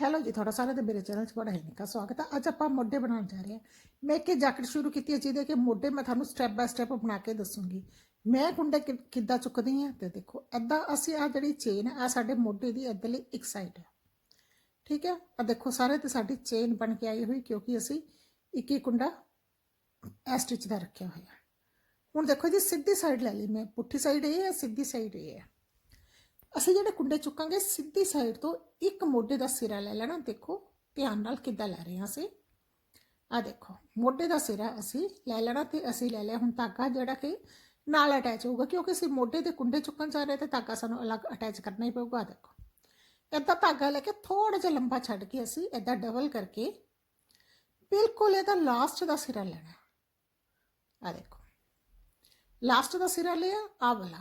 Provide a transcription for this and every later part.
Hello ਜੀ ਤੁਹਾਡਾ ਸਾਰਿਆਂ ਦਾ ਮੇਰੇ ਚੈਨਲ 'ਚ ਬੜਾ ਹੈ ਨਿੱਕਾ ਸਵਾਗਤ ਹੈ ਅੱਜ ਆਪਾਂ ਮੋਢੇ ਬਣਾਉਣ ਜਾ ਰਹੇ ਹਾਂ ਮੈਂ ਇੱਕ ਜੈਕਟ ਸ਼ੁਰੂ ਕੀਤੀ ਹੈ ਜਿਹਦੇ ਕਿ ਮੋਢੇ ਮੈਂ ਤੁਹਾਨੂੰ ਸਟੈਪ ਬਾय ਸਟੈਪ ਬਣਾ ਕੇ ਦੱਸੂੰਗੀ ਮੈਂ ਕੁੰਡੇ ਕਿ- ਕਿੱਦਾਂ ਚੁੱਕਦੀ ਹਾਂ ਤੇ ਦੇਖੋ ਐਦਾਂ ਅਸੀਂ ਆ ਜਿਹੜੀ ਚੇਨ ਹੈ ਆ ਸਾਡੇ ਮੋਢੇ ਦੀ ਇੱਧਰਲੀ ਇੱਕ ਸਾਈਡ ਹੈ ਠੀਕ ਹੈ ਆ ਦੇਖੋ ਸਾਰੇ ਤੇ ਸਾਡੀ ਚੇਨ ਬਣ ਕੇ ਆਈ ਹੋਈ ਕਿਉਂਕਿ ਅਸੀਂ ਇੱਕ ਹੀ ਕੁੰਡਾ ਐ ਸਟਿਚ ਦਾ ਰੱਖਿਆ ਹੋਇਆ ਹੁਣ ਦੇਖੋ ਜੀ ਸਿੱਧੀ ਸਾਈਡ ਲੈ ਲਈ ਮੈਂ ਪੁੱਠੀ ਸਾਈਡ ਇਹ ਹੈ ਸਿੱਧੀ ਸਾਈਡ ਇਹ ਹੈ ਅਸੀਂ ਜਿਹੜੇ ਕੁੰਡੇ ਚੁੱਕਾਂਗੇ, ਸਿੱਧੀ ਸਾਈਡ ਤੋਂ ਇੱਕ ਮੋਢੇ ਦਾ ਸਿਰਾ ਲੈ ਲੈਣਾ। ਦੇਖੋ, ਧਿਆਨ ਨਾਲ ਕਿੱਦਾਂ ਲੈ ਰਹੇ ਹਾਂ ਅਸੀਂ। ਆ ਦੇਖੋ, ਮੋਢੇ ਦਾ ਸਿਰਾ ਅਸੀਂ ਲੈ ਲੈਣਾ ਤੇ ਅਸੀਂ ਲੈ ਲਿਆ ਹੁਣ ਧਾਗਾ, ਜਿਹੜਾ ਕਿ ਨਾਲ ਅਟੈਚ ਹੋਊਗਾ। ਕਿਉਂਕਿ ਅਸੀਂ ਮੋਢੇ ਦੇ ਕੁੰਡੇ ਚੁੱਕਣ ਜਾ ਰਹੇ ਤੇ ਧਾਗਾ ਸਾਨੂੰ ਅਲੱਗ ਅਟੈਚ ਕਰਨਾ ਹੀ ਪਊਗਾ। ਆਹ ਦੇਖੋ, ਏਦਾਂ ਧਾਗਾ ਲੈ ਕੇ ਥੋੜਾ ਜਿਹਾ ਲੰਬਾ ਛੱਡ ਕੇ ਅਸੀਂ ਏਦਾਂ ਡਬਲ ਕਰਕੇ ਬਿਲਕੁਲ ਇਹਦਾ ਲਾਸਟ ਦਾ ਸਿਰਾ ਲੈਣਾ। ਆ ਦੇਖੋ ਲਾਸਟ ਦਾ ਸਿਰਾ ਲਿਆ ਆ ਵਾਲਾ।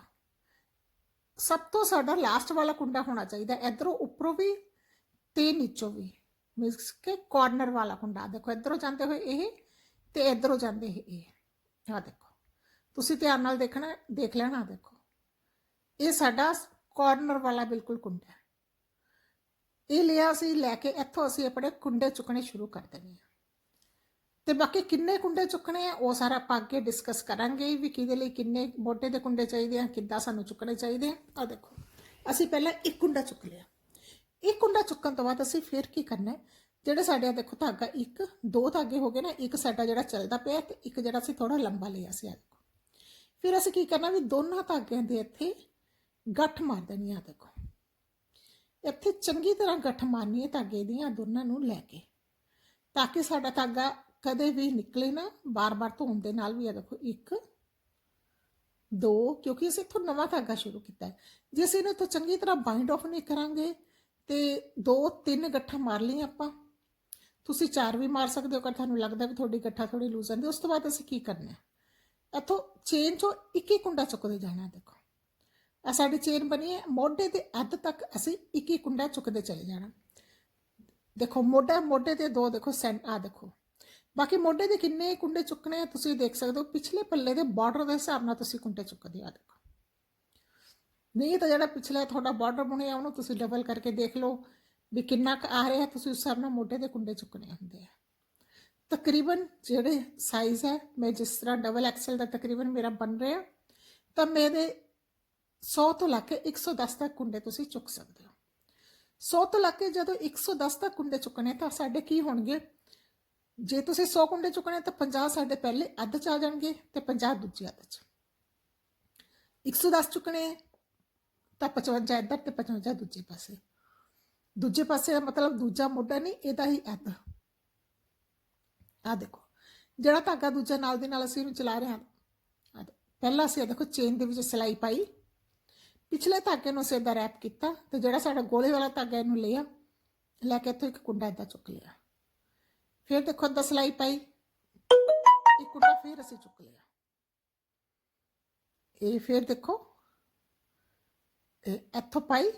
ਸਭ ਤੋਂ ਸਾਡਾ ਲਾਸਟ ਵਾਲਾ ਕੁੰਡਾ ਹੋਣਾ ਚਾਹੀਦਾ ਇਧਰੋਂ ਉੱਪਰੋਂ ਵੀ ਤੇ ਨੀਚੋਂ ਵੀ। ਮੀਨਸ ਕਿ ਕਾਰਨਰ ਵਾਲਾ ਕੁੰਡਾ। ਦੇਖੋ, ਇਧਰੋਂ ਜਾਂਦੇ ਹੋਏ ਇਹ ਤੇ ਇਧਰੋਂ ਜਾਂਦੇ ਇਹ। ਆ ਦੇਖੋ। ਤੁਸੀਂ ਧਿਆਨ ਨਾਲ ਦੇਖਣਾ, ਦੇਖ ਲੈਣਾ ਦੇਖੋ। ਇਹ ਸਾਡਾ ਕਾਰਨਰ ਵਾਲਾ ਬਿਲਕੁਲ ਕੁੰਡਾ ਇਹ ਲਿਆ ਅਸੀਂ, ਲੈ ਕੇ ਇੱਥੋਂ ਅਸੀਂ ਆਪਣੇ ਕੁੰਡੇ ਚੁੱਕਣੇ ਸ਼ੁਰੂ ਕਰ ਦੇਣੇ ਆ। ਤੇ ਬਾਕੀ ਕਿੰਨੇ ਕੁੰਡੇ ਚੁੱਕਣੇ ਆ, ਉਹ ਸਾਰਾ ਆਪਾਂ ਅੱਗੇ ਡਿਸਕਸ ਕਰਾਂਗੇ ਵੀ ਕਿਹਦੇ ਲਈ ਕਿੰਨੇ ਮੋਟੇ ਦੇ ਕੁੰਡੇ ਚਾਹੀਦੇ ਆ, ਕਿੱਦਾਂ ਸਾਨੂੰ ਚੁੱਕਣੇ ਚਾਹੀਦੇ ਆ। ਦੇਖੋ, ਅਸੀਂ ਪਹਿਲਾਂ ਇੱਕ ਕੁੰਡਾ ਚੁੱਕ ਲਿਆ। ਇੱਕ ਕੁੰਡਾ ਚੁੱਕਣ ਤੋਂ ਬਾਅਦ ਅਸੀਂ ਫਿਰ ਕੀ ਕਰਨਾ ਹੈ? ਜਿਹੜੇ ਸਾਡੇ ਆ ਦੇਖੋ ਧਾਗਾ, ਇੱਕ, ਦੋ ਧਾਗੇ ਹੋ ਗਏ ਨਾ, ਇੱਕ ਸਾਡਾ ਜਿਹੜਾ ਚੱਲਦਾ ਪਿਆ ਤੇ ਇੱਕ ਜਿਹੜਾ ਅਸੀਂ ਥੋੜਾ ਲੰਬਾ ਲਿਆ ਸੀ ਆ ਦੇਖੋ। ਫਿਰ ਅਸੀਂ ਕੀ ਕਰਨਾ ਵੀ ਦੋਨਾਂ ਧਾਗਿਆਂ ਦੇ ਇੱਥੇ ਗੱਠ ਮਾਰ ਦੇਣੀ ਆ ਦੇਖੋ। ਇੱਥੇ ਚੰਗੀ ਤਰ੍ਹਾਂ ਗੱਠ ਮਾਰਨੀ ਹੈ ਧਾਗੇ ਦੀਆਂ, ਦੋਨਾਂ ਨੂੰ ਲੈ ਕੇ, ਤਾਂ ਕਿ ਸਾਡਾ ਧਾਗਾ ਕਦੇ ਵੀ ਨਿਕਲੇ ਨਾ, ਬਾਰ-ਬਾਰ ਧੋਣ ਦੇ ਨਾਲ ਵੀ ਆ ਦੇਖੋ, ਇੱਕ, ਦੋ, ਕਿਉਂਕਿ ਅਸੀਂ ਇੱਥੋਂ ਨਵਾਂ ਧਾਗਾ ਸ਼ੁਰੂ ਕੀਤਾ ਹੈ। ਜੇ ਅਸੀਂ ਇਹਨੂੰ ਤੋਂ ਚੰਗੀ ਤਰ੍ਹਾਂ ਬਾਈਂਡ ਆਫ ਨਹੀਂ ਕਰਾਂਗੇ, ਤੇ ਦੋ, ਤਿੰਨ ਗੱਠਾਂ ਮਾਰ ਲਈਆਂ ਆਪਾਂ। ਤੁਸੀਂ ਚਾਰ ਵੀ ਮਾਰ ਸਕਦੇ ਹੋ, ਅਗਰ ਤੁਹਾਨੂੰ ਲੱਗਦਾ ਵੀ ਤੁਹਾਡੀ ਗੱਠਾ ਥੋੜੀ ਲੂਜ਼ ਆਂਦੀ ਉਸ ਤੋਂ ਬਾਅਦ ਅਸੀਂ ਕੀ ਕਰਨਾ ਹੈ? ਇੱਥੋਂ ਚੇਨ ਚੋਂ ਇੱਕ ਹੀ ਕੁੰਡਾ ਚੁੱਕਦੇ ਜਾਣਾ ਦੇਖੋ। ਆ ਸਾਡੀ ਚੇਨ ਬਣੀ ਹੈ, ਮੋਢੇ ਦੇ ਅੱਧ ਤੱਕ ਅਸੀਂ ਇੱਕ ਹੀ ਕੁੰਡਾ ਚੁੱਕਦੇ ਚਲੇ ਜਾਣਾ। ਦੇਖੋ, ਮੋਢਾ, ਮੋਢੇ ਤੇ ਦੋ, ਦੇਖੋ ਸੈਂਟ ਆ ਦੇਖੋ। ਬਾਕੀ ਮੋਢੇ ਦੇ ਕਿੰਨੇ ਕੁੰਡੇ ਚੁੱਕਣੇ ਆ ਤੁਸੀਂ ਦੇਖ ਸਕਦੇ ਹੋ, ਪਿਛਲੇ ਪੱਲੇ ਦੇ ਬਾਰਡਰ ਦੇ ਹਿਸਾਬ ਨਾਲ ਤੁਸੀਂ ਕੁੰਡੇ ਚੁੱਕਦੇ ਆ ਦੇਖੋ। ਨਹੀਂ ਤਾਂ ਜਿਹੜਾ ਪਿਛਲਾ ਤੁਹਾਡਾ ਬਾਰਡਰ ਬਣਿਆ ਉਹਨੂੰ ਤੁਸੀਂ ਡਬਲ ਕਰਕੇ ਦੇਖ ਲਓ ਵੀ ਕਿੰਨਾ ਕੁ ਆ ਰਿਹਾ, ਤੁਸੀਂ ਉਸ ਹਿਸਾਬ ਨਾਲ ਮੋਢੇ ਦੇ ਕੁੰਡੇ ਚੁੱਕਣੇ ਹੁੰਦੇ ਆ। ਤਕਰੀਬਨ ਜਿਹੜੇ ਸਾਈਜ਼ ਹੈ, ਮੈਂ ਜਿਸ ਤਰ੍ਹਾਂ ਡਬਲ ਐਕਸਲ ਦਾ ਤਕਰੀਬਨ ਮੇਰਾ ਬਣ ਰਿਹਾ, ਤਾਂ ਮੇਰੇ 100 ਤੋਂ ਲੈ ਕੇ 110 ਤੱਕ ਕੁੰਡੇ ਤੁਸੀਂ ਚੁੱਕ ਸਕਦੇ ਹੋ। 100 ਤੋਂ ਲੈ ਕੇ ਜਦੋਂ 110 ਤੱਕ ਕੁੰਡੇ ਚੁੱਕਣੇ ਤਾਂ ਸਾਡੇ ਕੀ ਹੋਣਗੇ? ਜੇ ਤੁਸੀਂ 100 ਕੁੰਡੇ ਚੁੱਕਣੇ ਤਾਂ 50 ਸਾਡੇ ਪਹਿਲੇ ਅੱਧ ਚ ਆ ਜਾਣਗੇ ਤੇ 50 ਦੂਜੇ ਅੱਧ ਚ। 110 ਚੁੱਕਣੇ ਤਾਂ 55 ਇੱਧਰ ਤੇ 55 ਦੂਜੇ ਪਾਸੇ। ਦੂਜੇ ਪਾਸੇ ਦਾ ਮਤਲਬ ਦੂਜਾ ਮੋਢਾ ਨਹੀਂ, ਇਹਦਾ ਹੀ ਅੱਧ। ਆ ਦੇਖੋ, ਜਿਹੜਾ ਧਾਗਾ ਦੂਜਾ ਨਾਲ ਦੇ ਨਾਲ ਅਸੀਂ ਇਹਨੂੰ ਚਲਾ ਰਹੇ ਹਾਂ, ਆਹ ਪਹਿਲਾਂ ਅਸੀਂ ਇਹ ਦੇਖੋ ਚੇਨ ਦੇ ਵਿੱਚ ਸਿਲਾਈ ਪਾਈ। ਪਿਛਲੇ ਧਾਗੇ ਨੂੰ ਅਸੀਂ ਏਦਾਂ ਰੈਪ ਕੀਤਾ ਤੇ ਜਿਹੜਾ ਸਾਡਾ ਗੋਲੇ ਵਾਲਾ ਧਾਗਾ ਇਹਨੂੰ ਲਿਆ, ਲੈ ਕੇ ਇੱਥੋਂ ਇੱਕ ਕੁੰਡਾ ਇੱਦਾਂ ਚੁੱਕ ਲਿਆ। ਫਿਰ ਦੇਖੋ ਅੱਧਾ ਸਿਲਾਈ ਪਾਈ। ਇੱਕ ਕੁੰਡਾ ਫਿਰ ਅਸੀਂ ਚੁੱਕ ਲਿਆ। ਇਹ ਫਿਰ ਦੇਖੋ। ਇਹ ਇੱਥੋਂ ਪਾਈ।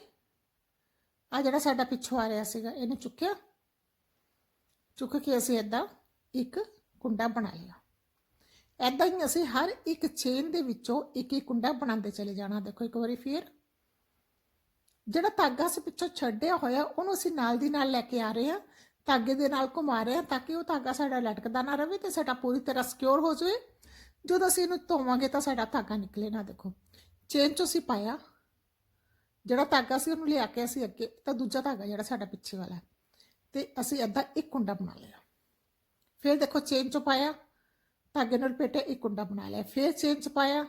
ਆ ਜਿਹੜਾ ਸਾਡਾ ਪਿੱਛੋਂ ਆ ਰਿਹਾ ਸੀਗਾ, ਇਹਨੂੰ ਚੁੱਕਿਆ। ਚੁੱਕ ਕੇ ਅਸੀਂ ਏਦਾਂ ਇੱਕ ਕੁੰਡਾ ਬਣਾ ਲਿਆ। ਏਦਾਂ ਹੀ ਅਸੀਂ ਹਰ ਇੱਕ ਚੇਨ ਦੇ ਵਿੱਚੋਂ ਇੱਕ ਇੱਕ ਕੁੰਡਾ ਬਣਾਉਂਦੇ ਚਲੇ ਜਾਣਾ। ਦੇਖੋ ਇੱਕ ਵਾਰੀ ਫਿਰ। ਜਿਹੜਾ ਧਾਗਾ ਅਸੀਂ ਪਿੱਛੋਂ ਛੱਡਿਆ ਹੋਇਆ, ਉਹਨੂੰ ਅਸੀਂ ਨਾਲ ਦੀ ਨਾਲ ਲੈ ਕੇ ਆ ਰਹੇ ਹਾਂ। ਧਾਗੇ ਦੇ ਨਾਲ ਘੁਮਾ ਰਹੇ ਹਾਂ ਤਾਂ ਕਿ ਉਹ ਧਾਗਾ ਸਾਡਾ ਲਟਕਦਾ ਨਾ ਰਹੇ ਤੇ ਸਾਡਾ ਪੂਰੀ ਤਰ੍ਹਾਂ ਸਿਕਿਉਰ ਹੋ ਜਾਵੇ। ਜਦੋਂ ਅਸੀਂ ਇਹਨੂੰ ਧੋਵਾਂਗੇ ਤਾਂ ਸਾਡਾ ਧਾਗਾ ਨਿਕਲੇ ਨਾ ਦੇਖੋ। ਚੇਨ ਚੋਂ ਅਸੀਂ ਪਾਇਆ। ਜਿਹੜਾ ਧਾਗਾ ਸੀ ਉਹਨੂੰ ਲਿਆ ਕੇ ਅਸੀਂ ਅੱਗੇ ਤਾਂ ਦੂਜਾ ਧਾਗਾ ਜਿਹੜਾ ਸਾਡਾ ਪਿੱਛੇ ਵਾਲਾ ਹੈ, ਤੇ ਅਸੀਂ ਅੱਧਾ ਇੱਕ ਕੁੰਡਾ ਬਣਾ ਲਿਆ। ਫਿਰ ਦੇਖੋ ਚੇਨ 'ਚੋਂ ਪਾਇਆ। ਧਾਗੇ ਨਾਲ ਲਪੇਟਿਆ ਇੱਕ ਕੁੰਡਾ ਬਣਾ ਲਿਆ। ਫਿਰ ਚੇਨ ਚ ਪਾਇਆ।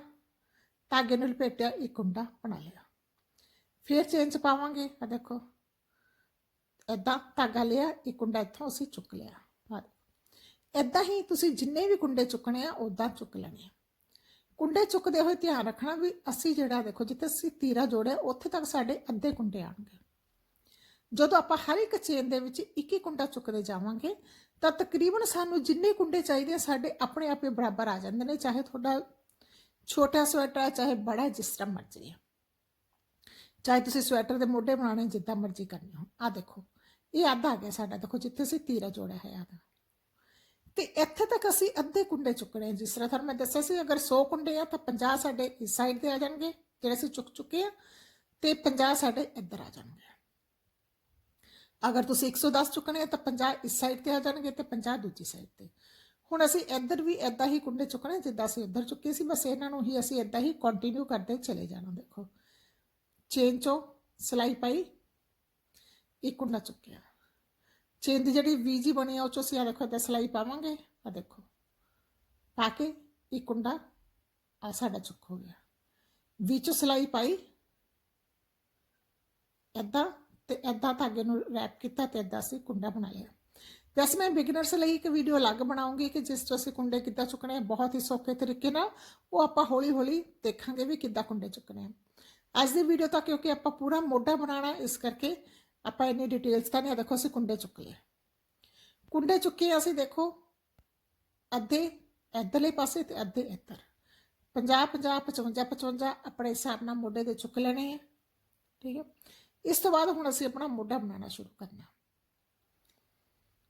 ਧਾਗੇ ਨਾਲ ਲਪੇਟਿਆ ਇੱਕ ਕੁੰਡਾ ਬਣਾ ਲਿਆ। ਫਿਰ ਚੇਨ ਚ ਪਾਵਾਂਗੇ ਆ ਦੇਖੋ। ਏਦਾਂ ਧਾਗਾ ਲਿਆ ਇੱਕ ਕੁੰਡਾ ਇੱਥੋਂ ਅਸੀਂ ਚੁੱਕ ਲਿਆ। ਆ ਹੀ ਤੁਸੀਂ ਜਿੰਨੇ ਵੀ ਕੁੰਡੇ ਚੁੱਕਣੇ ਆ ਉਦਾਂ ਚੁੱਕ ਲੈਣੇ ਆ। ਕੁੰਡੇ ਚੁੱਕਦੇ ਹੋਏ ਧਿਆਨ ਰੱਖਣਾ ਵੀ ਅਸੀਂ ਜਿਹੜਾ ਦੇਖੋ, ਜਿੱਥੇ ਅਸੀਂ ਤੀਰਾ ਜੋੜਿਆ, ਉੱਥੇ ਤੱਕ ਸਾਡੇ ਅੱਧੇ ਕੁੰਡੇ ਆਣਗੇ ਜਦੋਂ ਆਪਾਂ ਹਰ ਇੱਕ ਚੇਨ ਦੇ ਵਿੱਚ ਇੱਕ ਹੀ ਕੁੰਡਾ ਚੁੱਕਦੇ ਜਾਵਾਂਗੇ, ਤਾਂ ਤਕਰੀਬਨ ਸਾਨੂੰ ਜਿੰਨੇ ਕੁੰਡੇ ਚਾਹੀਦੇ ਆ, ਸਾਡੇ ਆਪਣੇ ਆਪੇ ਬਰਾਬਰ ਆ ਜਾਂਦੇ ਨੇ, ਚਾਹੇ ਤੁਹਾਡਾ ਛੋਟਾ ਸਵੈਟਰ ਹੈ ਚਾਹੇ ਬੜਾ ਜਿਸ ਤਰ੍ਹਾਂ ਮਰਜ਼ੀ ਹੈ ਚਾਹੇ ਤੁਸੀਂ ਸਵੈਟਰ ਦੇ ਮੋਢੇ ਬਣਾਉਣੇ, ਜਿੱਦਾਂ ਮਰਜ਼ੀ ਕਰਨੀ ਹੋ ਆ ਦੇਖੋ ਇਹ ਅੱਧਾ ਆ ਗਿਆ ਸਾਡਾ। ਦੇਖੋ ਜਿੱਥੇ ਅਸੀਂ ਤੀਰਾ ਜੋੜਿਆ ਹੈ ਆਦਾ ਤੇ ਇੱਥੇ ਤੱਕ ਅਸੀਂ ਅੱਧੇ ਕੁੰਡੇ ਚੁੱਕਣੇ ਜਿਸ ਤਰ੍ਹਾਂ ਤੁਹਾਨੂੰ ਮੈਂ ਦੱਸਿਆ ਸੀ, ਅਗਰ 100 ਕੁੰਡੇ ਆ ਤਾਂ 50 ਸਾਡੇ ਇਸ ਸਾਈਡ ਤੇ ਆ ਜਾਣਗੇ, ਜਿਹੜੇ ਅਸੀਂ ਚੁੱਕ ਚੁੱਕੇ ਆ, ਤੇ 50 ਸਾਡੇ ਇੱਧਰ ਆ ਜਾਣਗੇ। ਅਗਰ ਤੁਸੀਂ 110 ਚੁੱਕਣੇ ਆ ਤਾਂ 50 ਇਸ ਸਾਈਡ ਤੇ ਆ ਜਾਣਗੇ ਤੇ 50 ਦੂਜੀ ਸਾਈਡ ਤੇ। ਹੁਣ ਅਸੀਂ ਇੱਧਰ ਵੀ ਐਦਾਂ ਹੀ ਕੁੰਡੇ ਚੁੱਕਣੇ ਜਿੱਦਾਂ ਅਸੀਂ ਉੱਧਰ ਚੁੱਕੇ ਸੀ, ਬਸ ਇਹਨਾਂ ਨੂੰ ਹੀ ਅਸੀਂ ਐਦਾਂ ਹੀ ਕੰਟੀਨਿਊ ਕਰਦੇ ਚਲੇ ਜਾਣਾ, ਦੇਖੋ। ਚੇਨ ਚੋਂ ਸਲਾਈ ਪਾਈ ਇੱਕ ਕੁੰਡਾ ਚੁੱਕਿਆ। ਚੇਨ ਦੀ ਜਿਹੜੀ ਵੀ ਜੀ ਬਣੀ ਆ, ਉਹ ਚੋਂ ਅਸੀਂ ਆ ਦੇਖੋ ਏਦਾਂ ਸਲਾਈ ਪਾਵਾਂਗੇ। ਆ ਦੇਖੋ। ਪਾ ਕੇ ਇੱਕ ਕੁੰਡਾ ਆ ਸਾਡਾ ਚੁੱਕ ਹੋ ਗਿਆ। ਵਿੱਚੋਂ ਸਲਾਈ ਪਾਈ। ਏਦਾਂ ਤੇ ਏਦਾਂ ਧਾਗੇ ਨੂੰ ਰੈਪ ਕੀਤਾ ਤੇ ਏਦਾਂ ਅਸੀਂ ਕੁੰਡਾ ਬਣਾ ਲਿਆ ਵੈਸੇ ਮੈਂ ਬਿਗਨਰਸ ਲਈ ਇੱਕ ਵੀਡੀਓ ਅਲੱਗ ਬਣਾਉਂਗੀ ਕਿ ਜਿਸ ਤੋਂ ਅਸੀਂ ਕੁੰਡੇ ਕਿੱਦਾਂ ਚੁੱਕਣੇ ਆ, ਬਹੁਤ ਹੀ ਸੌਖੇ ਤਰੀਕੇ ਨਾਲ। ਉਹ ਆਪਾਂ ਹੌਲੀ ਹੌਲੀ ਦੇਖਾਂਗੇ ਵੀ ਕਿੱਦਾਂ ਕੁੰਡੇ ਚੁੱਕਣੇ ਆ। ਅੱਜ ਦੀ ਵੀਡੀਓ ਤਾਂ ਕਿਉਂਕਿ ਆਪਾਂ ਪੂਰਾ ਮੋਢਾ ਬਣਾਉਣਾ, ਇਸ ਕਰਕੇ ਆਪਾਂ ਇੰਨੀ ਡਿਟੇਲਸ ਤਾਂ ਨਹੀਂ ਦੇਖੋ ਅਸੀਂ ਕੁੰਡੇ ਚੁੱਕ ਲਏ। ਕੁੰਡੇ ਚੁੱਕੇ ਅਸੀਂ ਦੇਖੋ, ਅੱਧੇ ਇੱਧਰਲੇ ਪਾਸੇ ਤੇ ਅੱਧੇ ਇੱਧਰ। 50 50 55 55 ਆਪਣੇ ਹਿਸਾਬ ਨਾਲ ਮੋਢੇ ਦੇ ਚੁੱਕ ਲੈਣੇ ਆ, ਠੀਕ ਹੈ। ਇਸ ਤੋਂ ਬਾਅਦ ਹੁਣ ਅਸੀਂ ਆਪਣਾ ਮੋਢਾ ਬਣਾਉਣਾ ਸ਼ੁਰੂ ਕਰਨਾ।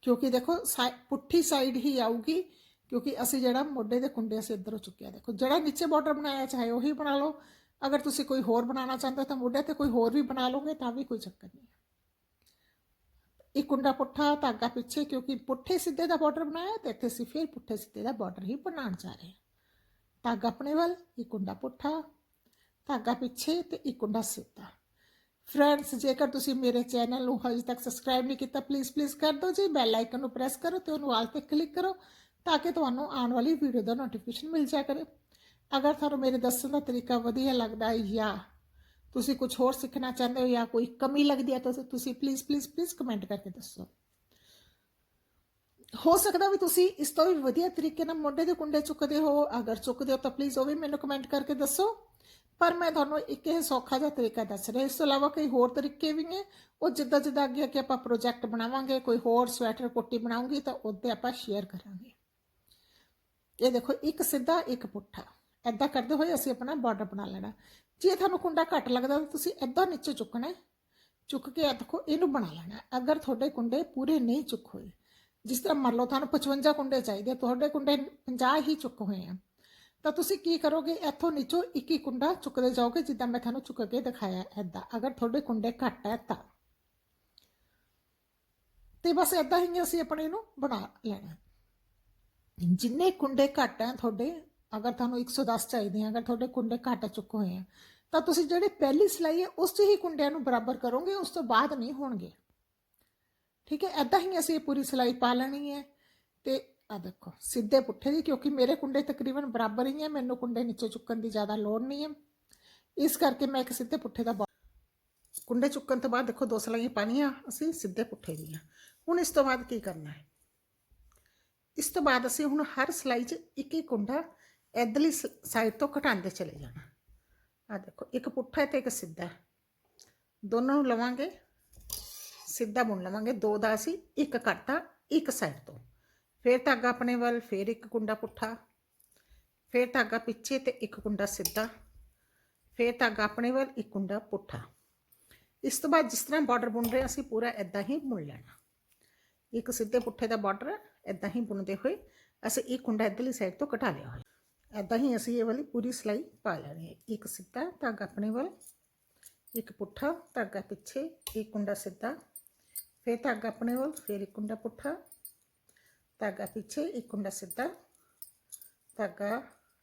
ਕਿਉਂਕਿ ਦੇਖੋ ਸਾਈ- ਪੁੱਠੀ ਸਾਈਡ ਹੀ ਆਊਗੀ, ਕਿਉਂਕਿ ਅਸੀਂ ਜਿਹੜਾ ਮੋਢੇ ਦੇ ਕੁੰਡੇ ਅਸੀਂ ਇੱਧਰੋਂ ਚੁੱਕਿਆ। ਦੇਖੋ, ਜਿਹੜਾ ਨੀਚੇ ਬਾਰਡਰ ਬਣਾਇਆ, ਚਾਹੇ ਉਹੀ ਬਣਾ ਲਓ। ਅਗਰ ਤੁਸੀਂ ਕੋਈ ਹੋਰ ਬਣਾਉਣਾ ਚਾਹੁੰਦੇ ਹੋ ਤਾਂ ਮੋਢੇ ਤੇ ਕੋਈ ਹੋਰ ਵੀ ਬਣਾ ਲਓਗੇ, ਤਾਂ ਵੀ ਕੋਈ ਚੱਕਰ ਨਹੀਂ। ਹੈ ਇੱਕ ਕੁੰਡਾ ਪੁੱਠਾ, ਧਾਗਾ ਪਿੱਛੇ ਕਿਉਂਕਿ ਪੁੱਠੇ ਸਿੱਧੇ ਦਾ ਬਾਰਡਰ ਬਣਾਇਆ ਤੇ ਇੱਥੇ ਅਸੀਂ ਫਿਰ ਪੁੱਠੇ ਸਿੱਧੇ ਦਾ ਬਾਰਡਰ ਹੀ ਬਣਾਉਣ ਜਾ ਰਹੇ ਹਾਂ। ਧਾਗਾ ਆਪਣੇ ਵੱਲ ਇੱਕ ਕੁੰਡਾ ਪੁੱਠਾ, ਧਾਗਾ ਪਿੱਛੇ ਤੇ ਇੱਕ ਕੁੰਡਾ ਸਿੱਧਾ। ਫਰੈਂਡਸ ਜੇਕਰ ਤੁਸੀਂ ਮੇਰੇ ਚੈਨਲ ਨੂੰ ਹਜੇ ਤੱਕ ਸਬਸਕ੍ਰਾਈਬ ਨਹੀਂ ਕੀਤਾ ਪਲੀਜ਼ ਪਲੀਜ਼ ਕਰ ਦਿਓ ਜੀ। ਬੈਲ ਆਈਕਨ ਨੂੰ ਪ੍ਰੈਸ ਕਰੋ ਤੇ ਉਹਨੂੰ ਆਲ ਤੇ ਕਲਿੱਕ ਕਰੋ ਤਾਂ ਕਿ ਤੁਹਾਨੂੰ ਆਉਣ ਵਾਲੀ ਵੀਡੀਓ ਦਾ ਨੋਟੀਫਿਕੇਸ਼ਨ ਮਿਲ ਜਾਇਆ ਕਰੇ। ਅਗਰ ਤੁਹਾਨੂੰ ਮੇਰੇ ਦੱਸਣ ਦਾ ਤਰੀਕਾ ਵਧੀਆ ਲੱਗਦਾ ਹੈ ਜਾਂ ਤੁਸੀਂ ਕੁਝ ਹੋਰ ਸਿੱਖਣਾ ਚਾਹੁੰਦੇ ਹੋ ਜਾਂ ਕੋਈ ਕਮੀ ਲੱਗਦੀ ਹੈ ਤਾਂ ਤੁਸੀਂ ਪਲੀਜ਼ ਪਲੀਜ਼ ਪਲੀਜ਼ ਕਮੈਂਟ ਕਰਕੇ ਦੱਸੋ। ਹੋ ਸਕਦਾ ਵੀ ਤੁਸੀਂ ਇਸ ਤੋਂ ਵੀ ਵਧੀਆ ਤਰੀਕੇ ਨਾਲ ਮੋਢੇ ਦੇ ਕੁੰਡੇ ਚੁੱਕਦੇ ਹੋ, ਅਗਰ ਚੁੱਕਦੇ ਹੋ ਤਾਂ ਪਲੀਜ਼ ਉਹ ਵੀ ਮੈਨੂੰ ਕਮੈਂਟ ਕਰਕੇ ਦੱਸੋ। ਪਰ ਮੈਂ ਤੁਹਾਨੂੰ ਇੱਕ ਇਹ ਸੌਖਾ ਜਿਹਾ ਤਰੀਕਾ ਦੱਸ ਰਿਹਾ, ਇਸ ਤੋਂ ਇਲਾਵਾ ਕਈ ਹੋਰ ਤਰੀਕੇ ਵੀ ਨੇ। ਉਹ ਜਿੱਦਾਂ ਜਿੱਦਾਂ ਅੱਗੇ ਅੱਗੇ ਆਪਾਂ ਪ੍ਰੋਜੈਕਟ ਬਣਾਵਾਂਗੇ, ਕੋਈ ਹੋਰ ਸਵੈਟਰ ਕੋਟੀ ਬਣਾਉਂਗੀ ਤਾਂ ਉਹਦੇ ਆਪਾਂ ਸ਼ੇਅਰ ਕਰਾਂਗੇ। ਇਹ ਦੇਖੋ, ਇੱਕ ਸਿੱਧਾ, ਇੱਕ ਪੁੱਠਾ। ਐਦਾਂ ਕਰਦੇ ਹੋਏ ਅਸੀਂ ਆਪਣਾ ਬਾਰਡਰ ਬਣਾ ਲੈਣਾ। ਜੇ ਤੁਹਾਨੂੰ ਕੁੰਡਾ ਘੱਟ ਲੱਗਦਾ ਤਾਂ ਤੁਸੀਂ ਐਦਾਂ ਨੀਚੇ ਚੁੱਕਣਾ ਹੈ। ਚੁੱਕ ਕੇ ਇਹ ਦੇਖੋ, ਇਹਨੂੰ ਬਣਾ ਲੈਣਾ ਅਗਰ ਤੁਹਾਡੇ ਕੁੰਡੇ ਪੂਰੇ ਨਹੀਂ ਚੁੱਕ ਹੋਏ, ਜਿਸ ਤਰ੍ਹਾਂ ਮੰਨ ਲਓ ਤੁਹਾਨੂੰ 55 ਕੁੰਡੇ ਚਾਹੀਦੇ ਤੁਹਾਡੇ ਕੁੰਡੇ 50 ਹੀ ਚੁੱਕ ਹੋਏ ਆ, ਤਾਂ ਤੁਸੀਂ ਕੀ ਕਰੋਗੇ? ਇੱਥੋਂ ਨੀਚੋਂ ਇੱਕ ਹੀ ਕੁੰਡਾ ਚੁੱਕਦੇ ਜਾਓਗੇ, ਜਿੱਦਾਂ ਮੈਂ ਤੁਹਾਨੂੰ ਚੁੱਕ ਕੇ ਦਿਖਾਇਆ ਐਦਾਂ ਅਗਰ ਤੁਹਾਡੇ ਕੁੰਡੇ ਘੱਟ ਹੈ ਤਾਂ। ਤੇ ਬਸ ਐਦਾਂ ਹੀ ਅਸੀਂ ਆਪਣੇ ਨੂੰ ਬਣਾ ਲੈਣਾ ਜਿੰਨੇ ਕੁੰਡੇ ਘੱਟ ਹੈ ਤੁਹਾਡੇ ਅਗਰ ਤੁਹਾਨੂੰ 110 ਚਾਹੀਦੇ ਆ ਅਗਰ ਤੁਹਾਡੇ ਕੁੰਡੇ ਘੱਟ ਚੁੱਕ ਹੋਏ ਆ, ਤਾਂ ਤੁਸੀਂ ਜਿਹੜੇ ਪਹਿਲੀ ਸਿਲਾਈ ਹੈ, ਉਸ 'ਚ ਹੀ ਕੁੰਡਿਆਂ ਨੂੰ ਬਰਾਬਰ ਕਰੋਗੇ, ਉਸ ਤੋਂ ਬਾਅਦ ਨਹੀਂ ਹੋਣਗੇ। ਠੀਕ ਹੈ ਐਦਾਂ ਹੀ ਅਸੀਂ ਇਹ ਪੂਰੀ ਸਿਲਾਈ ਪਾ ਲੈਣੀ ਹੈ। ਤੇ ਆ ਦੇਖੋ, ਸਿੱਧੇ ਪੁੱਠੇ ਦੀ, ਕਿਉਂਕਿ ਮੇਰੇ ਕੁੰਡੇ ਤਕਰੀਬਨ ਬਰਾਬਰ ਹੀ ਹੈ, ਮੈਨੂੰ ਕੁੰਡੇ ਨੀਚੇ ਚੁੱਕਣ ਦੀ ਜ਼ਿਆਦਾ ਲੋੜ ਨਹੀਂ ਹੈ। ਇਸ ਕਰਕੇ ਮੈਂ ਇੱਕ ਸਿੱਧੇ ਪੁੱਠੇ ਦਾ ਬਾ- ਕੁੰਡੇ ਚੁੱਕਣ ਤੋਂ ਬਾਅਦ ਦੇਖੋ, ਦੋ ਸਿਲਾਈਆਂ ਪਾਣੀਆਂ ਅਸੀਂ ਸਿੱਧੇ ਪੁੱਠੇ ਦੀਆਂ। ਹੁਣ ਇਸ ਤੋਂ ਬਾਅਦ ਕੀ ਕਰਨਾ ਹੈ? ਇਸ ਤੋਂ ਬਾਅਦ ਅਸੀਂ ਹੁਣ ਹਰ ਸਿਲਾਈ 'ਚ ਇੱਕ ਇੱਕ ਕੁੰਡਾ ਇੱਧਰਲੀ ਸਾਈਡ ਤੋਂ ਘਟਾਉਂਦੇ ਚਲੇ ਜਾਣਾ। ਆ ਦੇਖੋ, ਇੱਕ ਪੁੱਠਾ ਹੈ ਤੇ ਇੱਕ ਸਿੱਧਾ ਦੋਨਾਂ ਨੂੰ ਲਵਾਂਗੇ, ਸਿੱਧਾ ਬੁਣ ਲਵਾਂਗੇ। ਦੋ ਦਾ ਅਸੀਂ ਇੱਕ ਕਰਤਾ ਇੱਕ ਸਾਈਡ ਤੋਂ। ਫਿਰ ਧਾਗਾ ਆਪਣੇ ਵੱਲ, ਫਿਰ ਇੱਕ ਕੁੰਡਾ ਪੁੱਠਾ। ਫਿਰ ਧਾਗਾ ਪਿੱਛੇ ਤੇ ਇੱਕ ਕੁੰਡਾ ਸਿੱਧਾ। ਫਿਰ ਧਾਗਾ ਆਪਣੇ ਵੱਲ, ਇੱਕ ਕੁੰਡਾ ਪੁੱਠਾ। ਇਸ ਤੋਂ ਬਾਅਦ ਜਿਸ ਤਰ੍ਹਾਂ ਬਾਰਡਰ ਬੁਣ ਰਹੇ ਅਸੀਂ ਪੂਰਾ ਇਦਾਂ ਹੀ ਬੁਣ ਲੈਣਾ। ਇੱਕ ਸਿੱਧੇ ਪੁੱਠੇ ਦਾ ਬਾਰਡਰ ਇਦਾਂ ਹੀ ਬੁਣਦੇ ਹੋਏ ਅਸੀਂ ਇੱਕ ਕੁੰਡਾ ਇੱਧਰਲੀ ਸਾਈਡ ਤੋਂ ਘਟਾ ਲਿਆ ਹੋਇਆ। ਇਦਾਂ ਹੀ ਅਸੀਂ ਇਹ ਵਾਲੀ ਪੂਰੀ ਸਿਲਾਈ ਪਾ ਲੈਣੀ ਹੈ। ਇੱਕ ਸਿੱਧਾ ਧਾਗਾ ਆਪਣੇ ਵੱਲ, ਇੱਕ ਪੁੱਠਾ, ਧਾਗਾ ਪਿੱਛੇ, ਇੱਕ ਕੁੰਡਾ ਸਿੱਧਾ, ਫਿਰ ਧਾਗਾ ਆਪਣੇ ਵੱਲ, ਫਿਰ ਇੱਕ ਕੁੰਡਾ ਪੁੱਠਾ, ਧਾਗਾ ਪਿੱਛੇ, ਇੱਕ ਕੁੰਡਾ ਸਿੱਧਾ, ਧਾਗਾ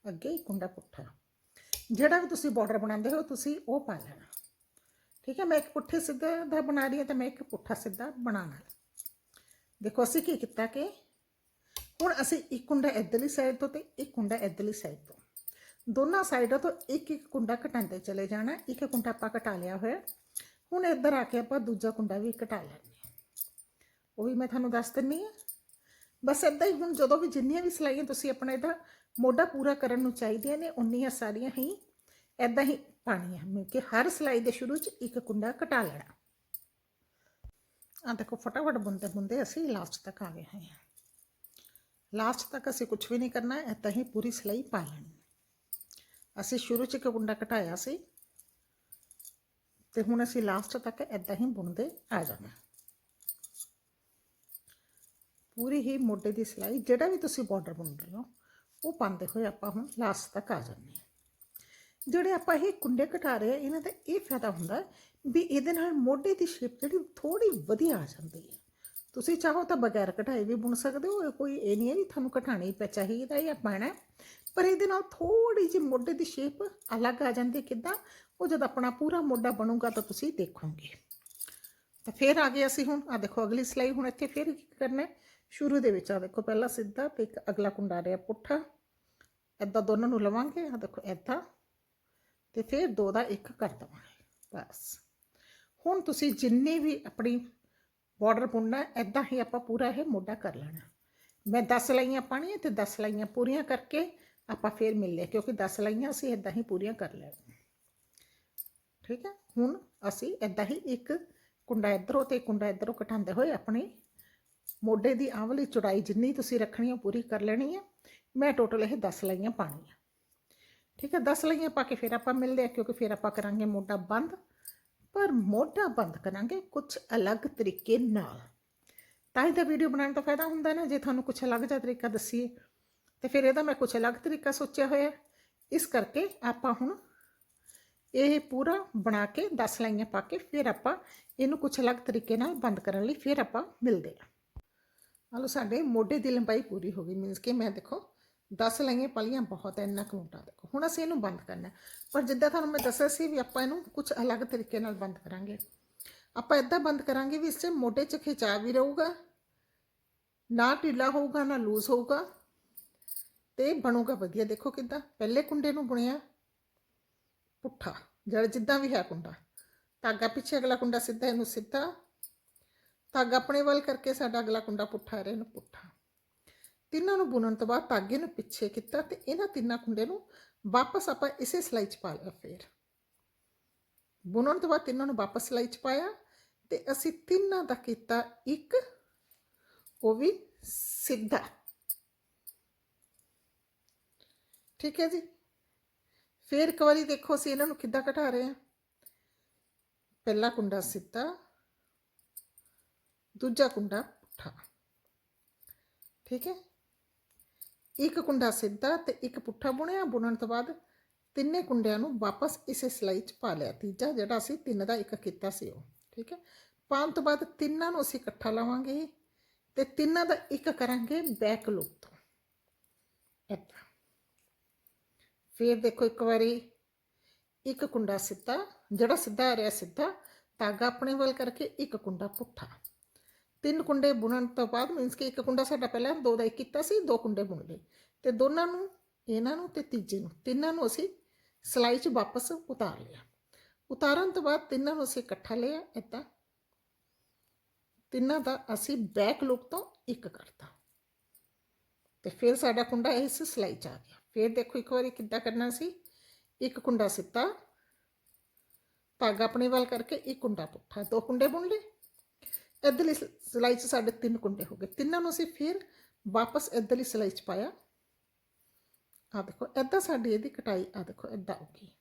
ਅੱਗੇ, ਇੱਕ ਕੁੰਡਾ ਪੁੱਠਾ। ਜਿਹੜਾ ਵੀ ਤੁਸੀਂ ਬਾਰਡਰ ਬਣਾਉਂਦੇ ਹੋ, ਤੁਸੀਂ ਉਹ ਪਾ ਲੈਣਾ। ਠੀਕ ਹੈ, ਮੈਂ ਇੱਕ ਪੁੱਠੇ ਸਿੱਧੇ ਦਾ ਬਣਾ ਰਹੀ ਹਾਂ ਤੇ ਮੈਂ ਇੱਕ ਪੁੱਠਾ ਸਿੱਧਾ ਬਣਾਉਣਾ। ਹੈ ਦੇਖੋ, ਅਸੀਂ ਕੀ ਕੀਤਾ ਕਿ ਹੁਣ ਅਸੀਂ ਇੱਕ ਕੁੰਡਾ ਇੱਧਰਲੀ ਸਾਈਡ ਤੋਂ ਤੇ ਇੱਕ ਕੁੰਡਾ ਇੱਧਰਲੀ ਸਾਈਡ ਤੋਂ। ਦੋਨਾਂ ਸਾਈਡਾਂ ਤੋਂ ਇੱਕ ਇੱਕ ਕੁੰਡਾ ਘਟਾਉਂਦੇ ਚਲੇ ਜਾਣਾ, ਇੱਕ ਕੁੰਡਾ ਆਪਾਂ ਘਟਾ ਲਿਆ ਹੋਇਆ। ਹੁਣ ਇੱਧਰ ਆ ਕੇ ਆਪਾਂ ਦੂਜਾ ਕੁੰਡਾ ਵੀ ਘਟਾ ਲੈਣੇ ਉਹ ਵੀ ਮੈਂ ਤੁਹਾਨੂੰ ਦੱਸ ਦਿੰਨੀ ਆ ਬਸ ਇਦਾਂ ਹੀ ਹੁਣ ਜਦੋਂ ਵੀ ਜਿੰਨੀਆਂ ਵੀ ਸਿਲਾਈਆਂ ਤੁਸੀਂ ਆਪਣਾ ਇਹਦਾ ਮੋਢਾ ਪੂਰਾ ਕਰਨ ਨੂੰ ਚਾਹੀਦੀਆਂ ਨੇ, ਉਨੀਆਂ ਸਾਰੀਆਂ ਹੀ ਇਦਾਂ ਹੀ ਪਾਣੀਆਂ ਮਿਲ ਕੇ ਹਰ ਸਿਲਾਈ ਦੇ ਸ਼ੁਰੂ 'ਚ ਇੱਕ ਕੁੰਡਾ ਘਟਾ ਲੈਣਾ। ਆ ਦੇਖੋ ਫਟਾਫਟ ਬੁੰਦੇ ਬੁੰਦੇ ਅਸੀਂ ਲਾਸਟ ਤੱਕ ਆ ਗਏ ਹਾਂ। ਲਾਸਟ ਤੱਕ ਅਸੀਂ ਕੁਝ ਵੀ ਨਹੀਂ ਕਰਨਾ ਇਦਾਂ ਹੀ ਪੂਰੀ ਸਿਲਾਈ ਪਾ ਲੈਣੀ ਅਸੀਂ ਸ਼ੁਰੂ 'ਚ ਇੱਕ ਕੁੰਡਾ ਘਟਾਇਆ ਸੀ ਤੇ ਹੁਣ ਅਸੀਂ ਲਾਸਟ ਤੱਕ ਇਦਾਂ ਹੀ ਬੁਣਦੇ ਆ ਜਾਣਾ ਪੂਰੀ ਹੀ ਮੋਢੇ ਦੀ ਸਿਲਾਈ ਜਿਹੜਾ ਵੀ ਤੁਸੀਂ ਬਾਰਡਰ ਬੁਣ ਰਹੇ ਹੋ ਉਹ ਪਾਉਂਦੇ ਹੋਏ ਆਪਾਂ ਹੁਣ ਲਾਸਟ ਤੱਕ ਆ ਜਾਂਦੇ ਹਾਂ ਜਿਹੜੇ ਆਪਾਂ ਇਹ ਕੁੰਡੇ ਘਟਾ ਰਹੇ ਆ ਇਹਨਾਂ ਦਾ ਇਹ ਫਾਇਦਾ ਹੁੰਦਾ ਹੈ ਵੀ ਇਹਦੇ ਨਾਲ ਮੋਢੇ ਦੀ ਸ਼ੇਪ ਜਿਹੜੀ ਥੋੜੀ ਵਧੀਆ ਆ ਜਾਂਦੀ ਹੈ ਤੁਸੀਂ ਚਾਹੋ ਤਾਂ ਬਗੈਰ ਕਢਾਈ ਵੀ ਬੁਣ ਸਕਦੇ ਹੋ ਕੋਈ ਇਹ ਨਹੀਂ ਹੈ ਵੀ ਤੁਹਾਨੂੰ ਘਟਾਣੀ ਪੈ ਚਾਹੀਦਾ ਜਾਂ ਪਾਣਾ ਪਰ ਇਹਦੇ ਨਾਲ ਥੋੜੀ ਜਿਹੀ ਮੋਢੇ ਦੀ ਸ਼ੇਪ ਅਲੱਗ ਆ ਜਾਂਦੀ ਹੈ। ਕਿੱਦਾਂ? ਉਹ ਜਦ ਆਪਣਾ ਪੂਰਾ ਮੋਢਾ ਬਣੂਗਾ ਤਾਂ ਤੁਸੀਂ ਦੇਖੋਗੇ। ਤਾਂ ਫਿਰ ਆ ਗਏ ਅਸੀਂ ਹੁਣ ਆ ਦੇਖੋ ਅਗਲੀ ਸਲਾਈ ਹੁਣ ਇੱਥੇ ਫਿਰ ਕੀ ਕਰਨਾ ਸ਼ੁਰੂ ਦੇ ਵਿੱਚ ਆ ਦੇਖੋ ਪਹਿਲਾਂ ਸਿੱਧਾ ਤੇ ਇੱਕ ਅਗਲਾ ਕੁੰਡਾ ਆ ਪੁੱਠਾ। ਏਦਾਂ ਦੋਨਾਂ ਨੂੰ ਲਵਾਂਗੇ ਆ ਦੇਖੋ ਏਦਾਂ। ਤੇ ਫਿਰ ਦੋ ਦਾ ਇੱਕ ਕਰ ਦਵਾਂਗੇ, ਬਸ। ਹੁਣ ਤੁਸੀਂ ਜਿੰਨੇ ਵੀ ਆਪਣੀ ਬਾਰਡਰ ਪੁੰਨਾ ਏਦਾਂ ਹੀ ਆਪਾਂ ਪੂਰਾ ਇਹ ਮੋਢਾ ਕਰ ਲੈਣਾ। ਮੈਂ 10 ਲਾਈਆਂ ਪਾਣੀਆਂ ਤੇ 10 ਲਾਈਆਂ ਪੂਰੀਆਂ ਕਰਕੇ ਆਪਾਂ ਫੇਰ ਮਿਲਦੇ ਹਾਂ, ਕਿਉਂਕਿ 10 ਲਾਈਆਂ ਅਸੀਂ ਏਦਾਂ ਹੀ ਪੂਰੀਆਂ ਕਰ ਲੈਣੀਆਂ। ਠੀਕ ਹੈ ਹੁਣ ਅਸੀਂ ਏਦਾਂ ਹੀ ਇੱਕ ਕੁੰਡਾ ਇਧਰੋਂ ਤੇ ਕੁੰਡਾ ਇਧਰੋਂ ਘਟਾਉਂਦੇ ਹੋਏ ਆਪਣੀ ਮੋਢੇ ਦੀ ਆਂਵਲੀ ਚੌੜਾਈ ਜਿੰਨੀ ਤੁਸੀਂ ਰੱਖਣੀ ਹੈ ਪੂਰੀ ਕਰ ਲੈਣੀ ਹੈ। ਮੈਂ ਟੋਟਲ ਇਹ 10 ਲਾਈਆਂ ਪਾਣੀਆਂ। ਠੀਕ ਹੈ 10 ਲਾਈਆਂ ਪਾ ਕੇ ਫਿਰ ਆਪਾਂ ਮਿਲਦੇ ਆ ਕਿਉਂਕਿ ਫਿਰ ਆਪਾਂ ਕਰਾਂਗੇ ਮੋਢਾ ਬੰਦ। ਪਰ ਮੋਢਾ ਬੰਦ ਕਰਾਂਗੇ ਕੁਝ ਅਲੱਗ ਤਰੀਕੇ ਨਾਲ। ਤਾਂ ਹੀ ਤਾਂ ਵੀਡੀਓ ਬਣਾਉਣ ਦਾ ਫਾਇਦਾ ਹੁੰਦਾ ਨਾ, ਜੇ ਤੁਹਾਨੂੰ ਕੁਝ ਅਲੱਗ ਜਿਹਾ ਤਰੀਕਾ ਦੱਸੀਏ, ਤੇ ਫਿਰ ਇਹਦਾ ਮੈਂ ਕੁਝ ਅਲੱਗ ਤਰੀਕਾ ਸੋਚਿਆ ਹੋਇਆ ਇਸ ਕਰਕੇ ਆਪਾਂ ਹੁਣ ਇਹ ਪੂਰਾ ਬਣਾ ਕੇ 10 ਲਾਈਆਂ ਪਾ ਕੇ ਫਿਰ ਆਪਾਂ ਇਹਨੂੰ ਕੁਝ ਅਲੱਗ ਤਰੀਕੇ ਨਾਲ ਬੰਦ ਕਰਨ ਲਈ ਫਿਰ ਆਪਾਂ ਮਿਲਦੇ ਹਾਂ। ਹਲੋ ਸਾਡੇ ਮੋਢੇ ਦੀ ਲੰਬਾਈ ਪੂਰੀ ਹੋ ਗਈ ਮੀਨਸ ਕਿ ਮੈਂ ਦੇਖੋ 10 ਲਾਈਆਂ ਪਲੀਆਂ ਬਹੁਤ ਹੈ, ਇੰਨਾ ਕੁ ਮੋਟਾ ਦੇਖੋ। ਹੁਣ ਅਸੀਂ ਇਹਨੂੰ ਬੰਦ ਕਰਨਾ ਪਰ ਜਿੱਦਾਂ ਤੁਹਾਨੂੰ ਮੈਂ ਦੱਸਿਆ ਸੀ ਵੀ ਆਪਾਂ ਇਹਨੂੰ ਕੁਝ ਅਲੱਗ ਤਰੀਕੇ ਨਾਲ ਬੰਦ ਕਰਾਂਗੇ। ਆਪਾਂ ਇਦਾਂ ਬੰਦ ਕਰਾਂਗੇ ਵੀ ਇਸ 'ਚ ਮੋਢੇ 'ਚ ਖਿਚਾ ਵੀ ਰਹੂਗਾ, ਨਾ ਢਿੱਲਾ ਹੋਊਗਾ, ਨਾ ਲੂਜ਼ ਹੋਊਗਾ, ਤੇ ਬਣੂਗਾ ਵਧੀਆ। ਦੇਖੋ ਕਿੱਦਾਂ, ਪਹਿਲੇ ਕੁੰਡੇ ਨੂੰ ਬੁਣਿਆ ਪੁੱਠਾ ਜਦ ਜਿੱਦਾਂ ਵੀ ਹੈ ਕੁੰਡਾ। ਧਾਗਾ ਪਿੱਛੇ ਅਗਲਾ ਕੁੰਡਾ ਸਿੱਧਾ, ਇਹਨੂੰ ਸਿੱਧਾ। ਧਾਗਾ ਆਪਣੇ ਵੱਲ ਕਰਕੇ ਸਾਡਾ ਅਗਲਾ ਕੁੰਡਾ ਪੁੱਠਾ ਰਿਹਾ ਇਹਨੂੰ ਪੁੱਠਾ। ਤਿੰਨਾਂ ਨੂੰ ਬੁਣਨ ਤੋਂ ਬਾਅਦ ਧਾਗੇ ਨੂੰ ਪਿੱਛੇ ਕੀਤਾ ਤੇ ਇਹਨਾਂ ਤਿੰਨਾਂ ਕੁੰਡੇ ਨੂੰ ਵਾਪਸ ਆਪਾਂ ਇਸੇ ਸਲਾਈ 'ਚ ਪਾ ਲਿਆ ਫੇਰ। ਬੁਣਨ ਤੋਂ ਬਾਅਦ ਤਿੰਨਾਂ ਨੂੰ ਵਾਪਸ ਸਲਾਈ 'ਚ ਪਾਇਆ ਤੇ ਅਸੀਂ ਤਿੰਨਾਂ ਦਾ ਕੀਤਾ ਇੱਕ, ਉਹ ਵੀ ਸਿੱਧਾ। ਠੀਕ ਹੈ ਜੀ? ਫਿਰ ਇੱਕ ਵਾਰੀ ਦੇਖੋ ਅਸੀਂ ਇਹਨਾਂ ਨੂੰ ਕਿੱਦਾਂ ਘਟਾ ਰਹੇ ਹਾਂ। ਪਹਿਲਾ ਕੁੰਡਾ ਸਿੱਧਾ, ਦੂਜਾ ਕੁੰਡਾ ਪੁੱਠਾ। ਠੀਕ ਹੈ? ਇੱਕ ਕੁੰਡਾ ਸਿੱਧਾ ਤੇ ਇੱਕ ਪੁੱਠਾ ਬੁਣਿਆ, ਬੁਣਨ ਤੋਂ ਬਾਅਦ ਤਿੰਨੇ ਕੁੰਡਿਆਂ ਨੂੰ ਵਾਪਸ ਇਸੇ ਸਿਲਾਈ 'ਚ ਪਾ ਲਿਆ, ਤੀਜਾ ਜਿਹੜਾ ਅਸੀਂ ਤਿੰਨ ਦਾ ਇੱਕ ਕੀਤਾ ਸੀ ਉਹ, ਠੀਕ ਹੈ? ਪਾਉਣ ਤੋਂ ਬਾਅਦ ਤਿੰਨਾਂ ਨੂੰ ਅਸੀਂ ਇਕੱਠਾ ਲਾਵਾਂਗੇ ਤੇ ਤਿੰਨਾਂ ਦਾ ਇੱਕ ਕਰਾਂਗੇ ਬੈਕ ਲੁੱਕ ਤੋਂ। ਏਦਾਂ ਫਿਰ ਦੇਖੋ ਇੱਕ ਵਾਰੀ, ਇੱਕ ਕੁੰਡਾ ਸਿੱਧਾ, ਜਿਹੜਾ ਸਿੱਧਾ ਆ ਰਿਹਾ ਸਿੱਧਾ, ਧਾਗਾ ਆਪਣੇ ਵੱਲ ਕਰਕੇ ਇੱਕ ਕੁੰਡਾ ਪੁੱਠਾ। ਤਿੰਨ ਕੁੰਡੇ ਬੁਣਨ ਤੋਂ ਬਾਅਦ ਮੀਨਸ ਕਿ ਇੱਕ ਕੁੰਡਾ ਸਾਡਾ ਪਹਿਲਾਂ ਦੋ ਦਾ ਇੱਕ ਕੀਤਾ ਸੀ, ਦੋ ਕੁੰਡੇ ਬੁਣ ਲਏ। ਤੇ ਦੋਨਾਂ ਨੂੰ, ਇਹਨਾਂ ਨੂੰ ਤੇ ਤੀਜੇ ਨੂੰ, ਤਿੰਨਾਂ ਨੂੰ ਅਸੀਂ ਸਲਾਈ 'ਚ ਵਾਪਸ ਉਤਾਰ ਲਿਆ। ਉਤਾਰਨ ਤੋਂ ਬਾਅਦ ਤਿੰਨਾਂ ਨੂੰ ਅਸੀਂ ਇਕੱਠਾ ਲਿਆ, ਏਦਾਂ। ਤਿੰਨਾਂ ਦਾ ਅਸੀਂ ਬੈਕ ਲੁੱਕ ਤੋਂ ਇੱਕ ਕਰਤਾ। ਤੇ ਫਿਰ ਸਾਡਾ ਕੁੰਡਾ ਇਸ ਸਲਾਈ 'ਚ ਆ ਗਿਆ। ਫਿਰ ਦੇਖੋ ਇੱਕ ਵਾਰੀ ਕਿੱਦਾਂ ਕਰਨਾ ਸੀ। ਇੱਕ ਕੁੰਡਾ ਸਿੱਤਾ, ਧਾਗਾ ਆਪਣੇ ਵੱਲ ਕਰਕੇ ਇੱਕ ਕੁੰਡਾ ਪੁੱਠਾ। ਦੋ ਕੁੰਡੇ ਬੁਣ ਲਏ। ਇੱਧਰਲੀ ਸ- ਸਿਲਾਈ 'ਚ ਸਾਡੇ ਤਿੰਨ ਕੁੰਡੇ ਹੋ ਗਏ। ਤਿੰਨਾਂ ਨੂੰ ਅਸੀਂ ਫਿਰ ਵਾਪਸ ਇੱਧਰਲੀ ਸਿਲਾਈ 'ਚ ਪਾਇਆ। ਆ ਦੇਖੋ ਇੱਦਾਂ ਸਾਡੀ ਇਹਦੀ ਕਟਾਈ ਆ ਦੇਖੋ ਇੱਦਾਂ ਹੋ ਗਈ।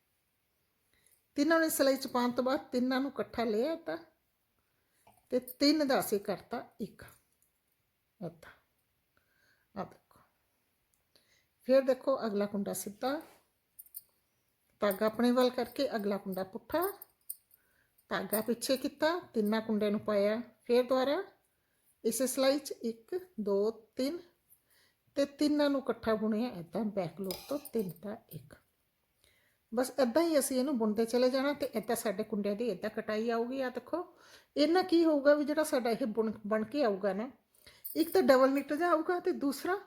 ਤਿੰਨਾਂ ਨੂੰ ਸਿਲਾਈ 'ਚ ਪਾਉਣ ਤੋਂ ਬਾਅਦ ਤਿੰਨਾਂ ਨੂੰ ਇਕੱਠਾ ਲਿਆ ਇੱਦਾਂ ਤੇ ਤਿੰਨ ਦਾ ਅਸੀਂ ਕਰਤਾ ਇੱਕ। ਇੱਦਾਂ। ਆ ਦੇਖੋ। ਫਿਰ ਦੇਖੋ, ਅਗਲਾ ਕੁੰਡਾ ਸਿੱਧਾ। ਧਾਗਾ ਆਪਣੇ ਵੱਲ ਕਰਕੇ ਅਗਲਾ ਕੁੰਡਾ ਪੁੱਠਾ। ਧਾਗਾ ਪਿੱਛੇ ਕੀਤਾ, ਤਿੰਨਾਂ ਕੁੰਡੇ ਨੂੰ ਪਾਇਆ। ਫਿਰ ਦੁਬਾਰਾ ਇਸ ਸਿਲਾਈ 'ਚ 1 2 3 ਤੇ ਤਿੰਨਾਂ ਨੂੰ ਇਕੱਠਾ ਬੁਣਿਆ। ਇਦਾਂ ਬੈਕ ਲੁੱਕ ਤੋਂ ਤਿੰਨ ਦਾ ਇੱਕ। ਬਸ ਇਦਾਂ ਹੀ ਅਸੀਂ ਇਹਨੂੰ ਬੁਣਦੇ ਚਲੇ ਜਾਣਾ ਤੇ ਇਦਾਂ ਸਾਡੇ ਕੁੰਡਿਆਂ ਦੀ ਇਦਾਂ ਕਟਾਈ ਆਊਗੀ। ਆ ਦੇਖੋ ਇਹਨਾਂ ਕੀ ਹੋਊਗਾ ਵੀ ਜਿਹੜਾ ਸਾਡਾ ਇਹ ਬੁਣ ਬਣ ਕੇ ਆਊਗਾ ਨਾ, ਇੱਕ ਤਾਂ ਡਬਲ ਨਿਕਲ ਜਾਊਗਾ ਤੇ ਦੂਸਰਾ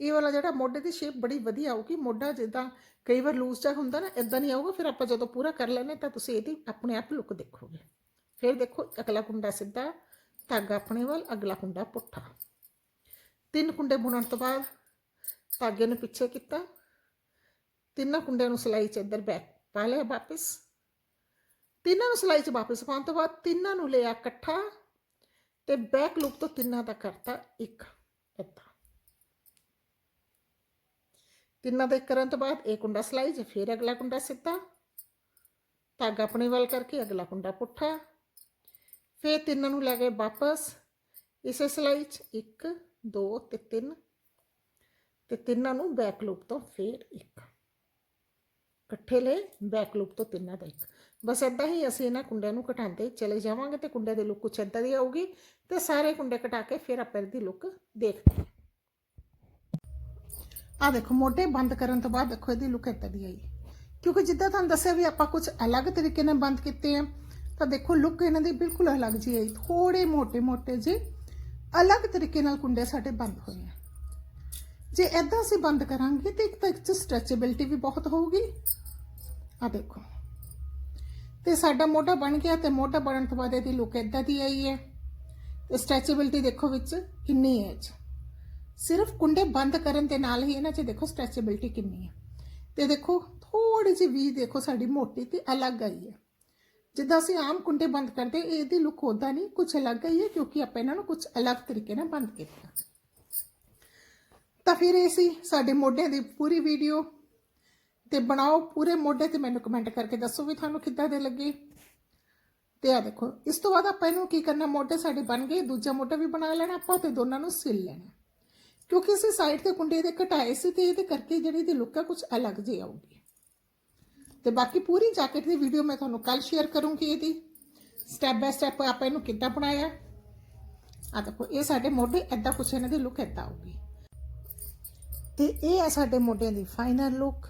ਇਹ ਵਾਲਾ ਜਿਹੜਾ ਮੋਢੇ ਦੀ ਸ਼ੇਪ ਬੜੀ ਵਧੀਆ ਆਊਗੀ, ਮੋਢਾ ਜਿੱਦਾਂ ਕਈ ਵਾਰ ਲੂਜ਼ ਜਿਹਾ ਹੁੰਦਾ ਨਾ ਇਦਾਂ ਨਹੀਂ ਆਊਗਾ, ਫਿਰ ਆਪਾਂ ਜਦੋਂ ਪੂਰਾ ਕਰ ਲੈਨੇ ਤਾਂ ਤੁਸੀਂ ਇਹਦੀ ਆਪਣੇ ਆਪ ਲੁੱਕ ਦੇਖੋਗੇ। ਫਿਰ ਦੇਖੋ, ਅਗਲਾ ਕੁੰਡਾ ਸਿੱਧਾ, ਧਾਗਾ ਆਪਣੇ ਵੱਲ, ਅਗਲਾ ਕੁੰਡਾ ਪੁੱਠਾ। ਤਿੰਨ ਕੁੰਡੇ ਬੁਣਨ ਤੋਂ ਬਾਅਦ ਧਾਗੇ ਨੂੰ ਪਿੱਛੇ ਕੀਤਾ। ਤਿੰਨਾਂ ਕੁੰਡਿਆਂ ਨੂੰ ਸਿਲਾਈ 'ਚ ਇੱਧਰ ਬੈਕ ਪਾ ਲਿਆ ਵਾਪਸ। ਤਿੰਨਾਂ ਨੂੰ ਸਿਲਾਈ 'ਚ ਵਾਪਸ ਪਾਉਣ ਤੋਂ ਬਾਅਦ ਤਿੰਨਾਂ ਨੂੰ ਲਿਆ ਇਕੱਠਾ ਤੇ ਬੈਕ ਲੁੱਕ ਤੋਂ ਤਿੰਨਾਂ ਦਾ ਕਰਤਾ ਇੱਕ, ਇੱਦਾਂ। ਤਿੰਨਾਂ ਦਾ ਇੱਕ ਕਰਨ ਤੋਂ ਬਾਅਦ ਇਹ ਕੁੰਡਾ ਸਿਲਾਈ 'ਚ ਫਿਰ ਅਗਲਾ ਕੁੰਡਾ ਸਿੱਧਾ। ਧਾਗਾ ਆਪਣੇ ਵੱਲ ਕਰਕੇ ਅਗਲਾ ਕੁੰਡਾ ਪੁੱਠਾ। ਫਿਰ ਤਿੰਨਾਂ ਨੂੰ ਲੈ ਕੇ ਵਾਪਸ। ਇਸੇ ਸਿਲਾਈ 'ਚ 1 2 ਤੇ 3 ਤੇ ਤਿੰਨਾਂ ਨੂੰ ਬੈਕ ਲੂਪ ਤੋਂ ਫਿਰ ਇੱਕ। ਇਕੱਠੇ ਲੈ ਬੈਕ ਲੂਪ ਤੋਂ ਤਿੰਨਾਂ ਦਾ ਇੱਕ। ਬਸ ਏਦਾਂ ਹੀ ਅਸੀਂ ਇਹਨਾਂ ਕੁੰਡਿਆਂ ਨੂੰ ਘਟਾਉਂਦੇ ਚਲੇ ਜਾਵਾਂਗੇ ਤੇ ਕੁੰਡੇ ਦੀ ਲੁੱਕ ਕੁਛ ਏਦਾਂ ਦੀ ਆਊਗੀ ਤੇ ਸਾਰੇ ਕੁੰਡੇ ਘਟਾ ਕੇ ਫਿਰ ਆਪਾਂ ਇਹਦੀ ਲੁੱਕ ਦੇਖਦੇ ਹਾਂ। ਆ ਦੇਖੋ, ਮੋਢੇ ਬੰਦ ਕਰਨ ਤੋਂ ਬਾਅਦ ਦੇਖੋ, ਇਹਦੀ ਲੁੱਕ ਇੱਦਾਂ ਦੀ ਆਈ। ਕਿਉਂਕਿ ਜਿੱਦਾਂ ਤੁਹਾਨੂੰ ਦੱਸਿਆ ਵੀ ਆਪਾਂ ਕੁਝ ਅਲੱਗ ਤਰੀਕੇ ਨਾਲ ਬੰਦ ਕੀਤੇ ਆ, ਤਾਂ ਦੇਖੋ ਲੁੱਕ ਇਹਨਾਂ ਦੀ ਬਿਲਕੁਲ ਅਲੱਗ ਜੀ ਆਈ। ਥੋੜੇ ਮੋਟੇ ਮੋਟੇ ਜੀ ਅਲੱਗ ਤਰੀਕੇ ਨਾਲ ਕੁੰਡੇ ਸਾਡੇ ਬੰਦ ਹੋਏ ਆ। ਜੇ ਇਦਾਂ ਅਸੀਂ ਬੰਦ ਕਰਾਂਗੇ ਤੇ ਇੱਕ ਤਾਂ ਇੱਕ ਸਟ੍ਰੈਚੇਬਿਲਟੀ ਵੀ ਬਹੁਤ ਹੋਊਗੀ। ਆ ਦੇਖੋ। ਤੇ ਸਾਡਾ ਮੋਢਾ ਬਣ ਗਿਆ ਤੇ ਮੋਢਾ ਬਣਨ ਤੋਂ ਬਾਅਦ ਇਹਦੀ ਲੁੱਕ ਇਦਾਂ ਦੀ ਆਈ ਹੈ। ਤੇ ਸਟ੍ਰੈਚੇਬਿਲਟੀ ਦੇਖੋ ਵਿੱਚ ਕਿੰਨੀ ਹੈ ਜੀ ਸਿਰਫ ਕੁੰਡੇ ਬੰਦ ਕਰਨ ਦੇ ਨਾਲ ਹੀ ਇਹਨਾਂ 'ਚ ਦੇਖੋ ਸਟ੍ਰੈਚੇਬਿਲਟੀ ਕਿੰਨੀ ਹੈ। ਤੇ ਦੇਖੋ ਥੋੜੀ ਜਿਹੀ ਵੀ ਦੇਖੋ ਸਾਡੀ ਮੋਟੀ ਤੇ ਅਲੱਗ ਆਈ ਹੈ। ਜਿੱਦਾਂ ਅਸੀਂ ਆਮ ਕੁੰਡੇ ਬੰਦ ਕਰਦੇ, ਇਹਦੀ ਲੁੱਕ ਉਦਾਂ ਨਹੀਂ ਕੁਝ ਅਲੱਗ ਆਈ ਹੈ ਕਿਉਂਕਿ ਆਪਾਂ ਇਹਨਾਂ ਨੂੰ ਕੁਝ ਅਲੱਗ ਤਰੀਕੇ ਨਾਲ ਬੰਦ ਕੀਤਾ। ਤਾਂ ਫਿਰ ਇਹ ਸੀ ਸਾਡੇ ਮੋਢਿਆਂ ਦੀ ਪੂਰੀ ਵੀਡੀਓ ਤੇ ਬਣਾਓ ਪੂਰੇ ਮੋਢੇ ਤੇ ਮੈਨੂੰ ਕਮੈਂਟ ਕਰਕੇ ਦੱਸੋ ਵੀ ਤੁਹਾਨੂੰ ਕਿੱਦਾਂ ਦੇ ਲੱਗੇ। ਤੇ ਆ ਦੇਖੋ, ਇਸ ਤੋਂ ਬਾਅਦ ਆਪਾਂ ਇਹਨੂੰ ਕੀ ਕਰਨਾ, ਮੋਢੇ ਸਾਡੇ ਬਣ ਗਏ, ਦੂਜਾ ਮੋਢਾ ਵੀ ਬਣਾ ਲੈਣਾ ਆਪਾਂ ਤੇ ਦੋਨਾਂ ਨੂੰ ਸਿਲ ਲੈਣਾ। ਕਿਉਂਕਿ ਅਸੀਂ ਸਾਈਡ ਤੇ ਕੁੰਡੇ ਦੇ ਘਟਾਏ ਸੀ ਤੇ ਇਹਦੇ ਕਰਕੇ ਜਿਹੜੀ ਦੀ ਲੁੱਕ ਆ ਕੁਝ ਅਲੱਗ ਜਿਹੀ ਆਊਗੀ। ਤੇ ਬਾਕੀ ਪੂਰੀ ਜੈਕਟ ਦੀ ਵੀਡੀਓ ਮੈਂ ਤੁਹਾਨੂੰ ਕੱਲ ਸ਼ੇਅਰ ਕਰੂੰਗੀ ਇਹਦੀ। ਸਟੈਪ ਬਾਏ ਸਟੈਪ ਆਪਾਂ ਇਹਨੂੰ ਕਿੱਦਾਂ ਬਣਾਇਆ? ਆ ਦੇਖੋ, ਇਹ ਸਾਡੇ ਮੋਢੇ ਐਦਾਂ ਕੁਛ ਇਹਨਾਂ ਦੀ ਲੁੱਕ ਐਦਾਂ ਆਊਗੀ। ਤੇ ਇਹ ਆ ਸਾਡੇ ਮੋਢਿਆਂ ਦੀ ਫਾਈਨਲ ਲੁੱਕ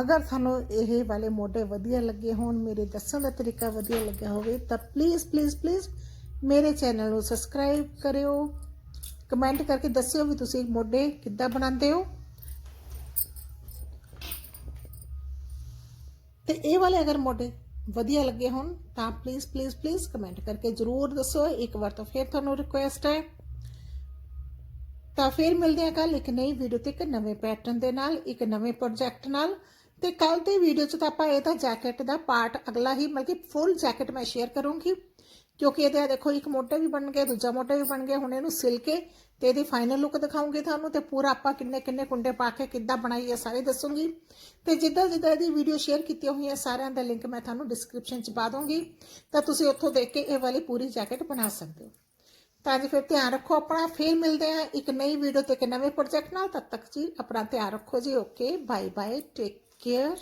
ਅਗਰ ਤੁਹਾਨੂੰ ਇਹ ਵਾਲੇ ਮੋਢੇ ਵਧੀਆ ਲੱਗੇ ਹੋਣ, ਮੇਰੇ ਦੱਸਣ ਦਾ ਤਰੀਕਾ ਵਧੀਆ ਲੱਗਿਆ ਹੋਵੇ, ਤਾਂ ਪਲੀਜ਼ ਪਲੀਜ਼ ਪਲੀਜ਼ ਮੇਰੇ ਚੈਨਲ ਨੂੰ ਸਬਸਕ੍ਰਾਈਬ ਕਰਿਓ। ਕਮੈਂਟ ਕਰਕੇ ਦੱਸਿਓ ਵੀ ਤੁਸੀਂ ਮੋਢੇ ਕਿੱਦਾਂ ਬਣਾਉਂਦੇ ਹੋ। ਤੇ ਇਹ ਵਾਲੇ ਅਗਰ ਮੋਢੇ ਵਧੀਆ ਲੱਗੇ ਹੋਣ, ਤਾਂ ਪਲੀਜ਼ ਪਲੀਜ਼ ਪਲੀਜ਼ ਕਮੈਂਟ ਕਰਕੇ ਜਰੂਰ ਦੱਸੋ ਇੱਕ ਵਾਰ ਤਾਂ ਫਿਰ ਤੁਹਾਨੂੰ ਰਿਕੁਐਸਟ ਹੈ। ਤਾਂ ਫਿਰ ਮਿਲਦੇ ਹਾਂ ਕੱਲ ਇੱਕ ਨਈ ਵੀਡੀਓ ਤੇ ਇੱਕ ਨਵੇਂ ਪੈਟਰਨ ਦੇ ਨਾਲ, ਇੱਕ ਨਵੇਂ ਪ੍ਰੋਜੈਕਟ ਨਾਲ। ਤੇ ਕੱਲ ਦੀ ਵੀਡੀਓ 'ਚ ਤਾਂ ਆਪਾਂ ਇਹ ਤਾਂ ਜੈਕਟ ਦਾ ਪਾਰਟ ਅਗਲਾ ਹੀ, ਮਤਲਬ ਕਿ ਫੁੱਲ ਜੈਕਟ ਮੈਂ ਸ਼ੇਅਰ ਕਰੂੰਗੀ। ਕਿਉਂਕਿ ਇਹਦੇ ਦੇਖੋ, ਇੱਕ ਮੋਟਾ ਵੀ ਬਣ ਗਿਆ ਦੂਜਾ ਮੋਟਾ ਵੀ ਬਣ ਗਿਆ, ਹੁਣ ਇਹਨੂੰ ਸਿਲ ਕੇ ਤੇ ਇਹਦੀ ਫਾਈਨਲ ਲੁੱਕ ਦਿਖਾਉਂਗੀ ਤੁਹਾਨੂੰ ਤੇ ਪੂਰਾ ਆਪਾਂ ਕਿੰਨੇ ਕਿੰਨੇ ਕੁੰਡੇ ਪਾ ਕੇ ਕਿੱਦਾਂ ਬਣਾਈ ਹੈ ਸਾਰੇ ਦੱਸੂੰਗੀ। ਤੇ ਜਿੱਦਾਂ ਜਿੱਦਾਂ ਇਹਦੀ ਵੀਡੀਓ ਸ਼ੇਅਰ ਕੀਤੀਆਂ ਹੋਈਆਂ ਸਾਰਿਆਂ ਦਾ ਲਿੰਕ ਮੈਂ ਤੁਹਾਨੂੰ ਡਿਸਕ੍ਰਿਪਸ਼ਨ 'ਚ ਪਾ ਦੂੰਗੀ ਤਾਂ ਤੁਸੀਂ ਉੱਥੋਂ ਦੇਖ ਕੇ ਇਹ ਵਾਲੀ ਪੂਰੀ ਜੈਕਟ ਬਣਾ ਸਕਦੇ ਹੋ। ਤਾਂ ਜੀ ਫਿਰ ਧਿਆਨ ਰੱਖੋ ਆਪਣਾ, ਫੇਰ ਮਿਲਦੇ ਹਾਂ ਇੱਕ ਨਈ ਵੀਡੀਓ ਤੇ ਇੱਕ ਨਵੇਂ ਪ੍ਰੋਜੈਕਟ ਨਾਲ, ਤਦ ਤੱਕ ਜੀ ਆਪਣਾ ਧਿਆਨ ਰੱਖੋ ਜੀ okay bye bye take care